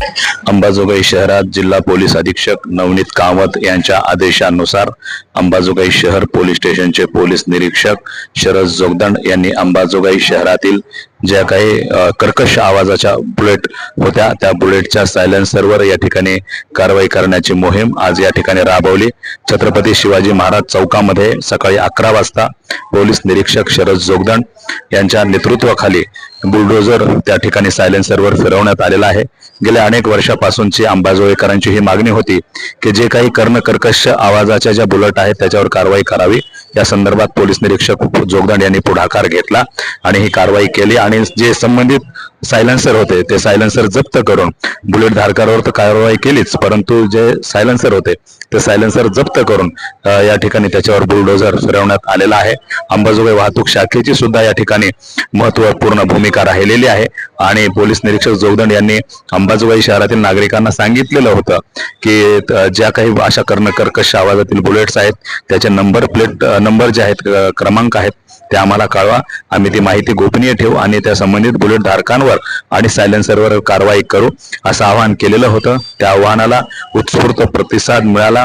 अंबाजोगाई शहरात जिल्हा पोलीस अधीक्षक नवनीत कामत यांच्या आदेशानुसार अंबाजोगाई शहर पोलीस स्टेशनचे पोलीस निरीक्षक शरद जोगदंड यांनी अंबाजोगाई शहरातील ज्या काही कर्कश आवाजाच्या बुलेट होत्या त्या बुलेटच्या सायलेन्सरवर या ठिकाणी कारवाई करण्याची मोहीम आज या ठिकाणी राबवली. छत्रपती शिवाजी महाराज चौकामध्ये सकाळी अकरा वाजता पोलीस निरीक्षक शरद जोगदंड यांच्या नेतृत्वाखाली बुलडोजर त्या ठिकाणी सायलेन्सरवर फिरवण्यात आलेला आहे. गेल्या अनेक वर्षापासूनची अंबाजोळेकरांची ही मागणी होती की जे काही कर्णकर्कश आवाजाच्या ज्या बुलेट आहेत त्याच्यावर कारवाई करावी. या संदर्भात पोलीस निरीक्षक जोगदंड यांनी पुढाकार घेतला आणि ही कारवाई केली आणि जे संबंधित सायलेन्सर होते ते सायलेन्सर जप्त करून बुलेट धारकावर तर कारवाई केलीच परंतु जे सायलेन्सर होते ते सायलेन्सर जप्त करून या ठिकाणी त्याच्यावर बुलडोझर फिरवण्यात आलेला आहे. अंबाजोगाई वाहतूक शाखेची सुद्धा या ठिकाणी महत्त्वपूर्ण भूमिका राहिलेली आहे. आणि पोलीस निरीक्षक जोगदंड यांनी अंबाजोगाई शहरातील नागरिकांना सांगितलेलं होतं की ज्या काही अशा कर्णकर्कश आवाजातील बुलेट्स आहेत त्याचे नंबर प्लेट नंबर जे आहेत क्रमांक आहेत ते आम्हाला कळवा. आम्ही ती माहिती गोपनीय ठेवू आणि त्या संबंधित बुलेट धारकांवर आणि सायलेन्सरवर कारवाई करू असं आवाहन केलेलं होतं. त्या आव्हानाला उत्स्फूर्त प्रतिसाद मिळाला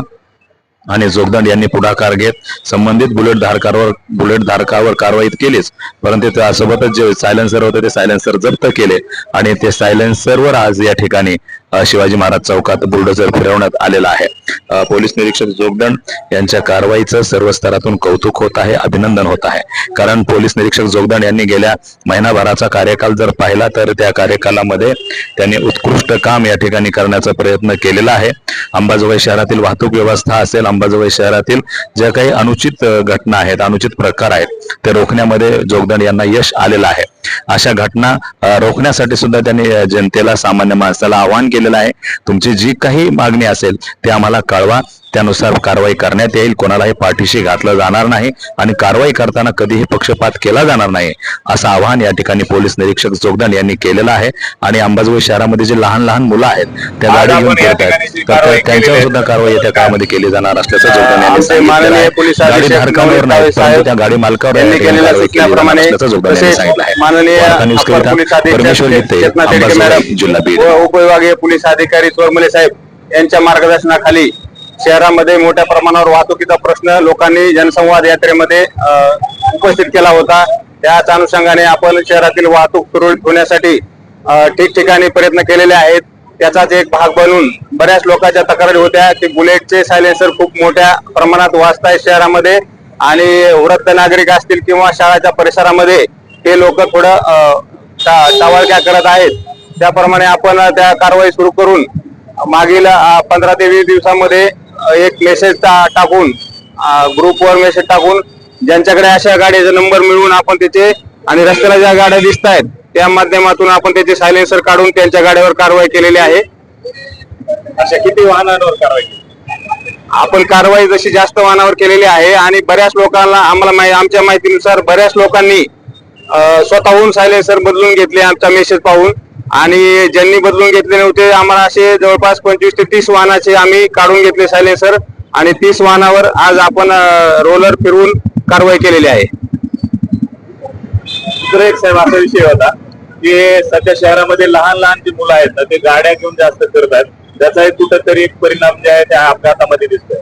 आणि जोगदंड यांनी पुढाकार घेत संबंधित बुलेट धारकावर बुलेट धारकावर कारवाई केलीच. परंतु त्यासोबतच जे सायलेन्सर होते ते सायलेन्सर जप्त केले आणि ते सायलेन्सरवर आज या ठिकाणी शिवाजी महाराज चौकात बुलडोजर फिरवण्यात आलेला आहे. पोलीस निरीक्षक जोगदंड यांच्या कारवाईचं सर्व स्तरातून कौतुक होत आहे अभिनंदन होत आहे. कारण पोलीस निरीक्षक जोगदंड यांनी गेल्या महिनाभराचा कार्यकाल जर पाहिला तर त्या कार्यकालामध्ये त्यांनी उत्कृष्ट काम या ठिकाणी करण्याचा प्रयत्न केलेला आहे. अंबाजोगाई शहरातील वाहतूक व्यवस्था असेल अंबाजोगाई शहरातील ज्या काही अनुचित घटना आहेत अनुचित प्रकार आहेत ते रोखण्यामध्ये जोगदंड यांना यश आलेलं आहे. अशा घटना रोखण्यासाठी सुद्धा त्यांनी जनतेला सामान्य माणसाला आवाहन केलेलं आहे. तुमची जी काही मागणी असेल ते आम्हाला कळवा. त्यानुसार कारवाई करण्यात येईल. कोणालाही पाठीशी घातलं जाणार नाही आणि कारवाई करताना कधीही पक्षपात केला जाणार नाही असं आवाहन या ठिकाणी पोलीस निरीक्षक जोगदंड यांनी केलेलं आहे. आणि अंबाजोगाई शहरामध्ये जे लहान लहान मुलं आहेत त्या गाडी घेऊन फिरत आहेत तर त्यांच्यावर सुद्धा कारवाई येत्या काळामध्ये केली जाणार असल्याचं जोगदंड यांनी पोलीस गाडी धारकांवर नाही परंतु त्या गाडी मालकावर यांनी असल्याचं जोगदंड सांगितलं आहे. न्यूज करिता परमेश्वर अंबाजोगाई जिल्हा बीड. उपविभागीय पोलीस अधिकारी चोरमले साहेब यांच्या मार्गदर्शनाखाली शहरामध्ये मोठ्या प्रमाणावर वाहतुकीचा प्रश्न लोकांनी जनसंवाद यात्रेमध्ये उपस्थित केला होता. त्याच अनुषंगाने आपण शहरातील वाहतूक सुरळीत होण्यासाठी ठिकठिकाणी प्रयत्न केलेले आहेत. त्याचाच एक भाग बनून बऱ्याच लोकांच्या तक्रारी होत्या की बुलेटचे सायलेन्सर खूप मोठ्या प्रमाणात वाजत शहरामध्ये आणि वृद्ध नागरिक असतील किंवा शाळाच्या परिसरामध्ये ते लोक थोडं अ, टावळक्या करत आहेत. त्याप्रमाणे आपण त्या कारवाई सुरू करून मागील पंधरा ते वीस दिवसामध्ये एक मेसेज टाकून ग्रुपवर मेसेज टाकून ज्यांच्याकडे अशा गाडीचा नंबर मिळवून आपण त्याचे आणि रस्त्याला ज्या गाड्या दिसत आहेत त्या माध्यमातून आपण त्याचे सायलेन्सर काढून त्यांच्या गाड्यावर कारवाई केलेली आहे अशा किती वाहनांवर कारवाई? आपण कारवाई जशी जास्त वाहनावर केलेली आहे आणि बऱ्याच लोकांना आम्हाला माहि- आमच्या माहितीनुसार बऱ्याच लोकांनी स्वतःहून सायलेन्सर बदलून घेतले आमचा मेसेज पाहून आणि ज्यांनी बदलून घेतले नव्हते आम्हाला असे जवळपास पंचवीस ते तीस वाहनाचे आम्ही काढून घेतले सायलेन्सर. आणि तीस वाहनावर आज आपण रोलर फिरवून कारवाई केलेली आहे. दुसरा एक साहेब असा विषय होता की सध्या शहरामध्ये लहान लहान जी मुलं आहेत ना ते गाड्या घेऊन जास्त फिरत आहेत त्याचाही कुठंतरी एक परिणाम जे आहे त्या अपघातामध्ये दिसतोय.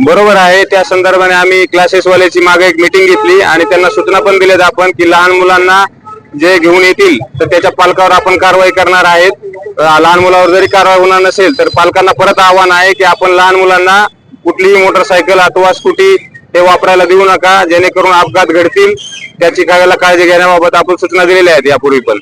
बरोबर आहे. त्या संदर्भाने आम्ही क्लासेस वाल्याची मागे एक मिटिंग घेतली आणि त्यांना सूचना पण दिल्यात आपण की लहान मुलांना जे घेऊन येतील तर त्याच्या पालकावर आपण कारवाई करणार आहेत. लहान मुलावर जरी कारवाई होणार नसेल तर पालकांना परत आव्हान आहे की आपण लहान मुलांना कुठलीही मोटरसायकल अथवा स्कूटी हे वापरायला देऊ नका जेणेकरून अपघात घडतील. त्याची काळाला काळजी घेण्याबाबत आपण सूचना दिलेल्या आहेत यापूर्वी पण.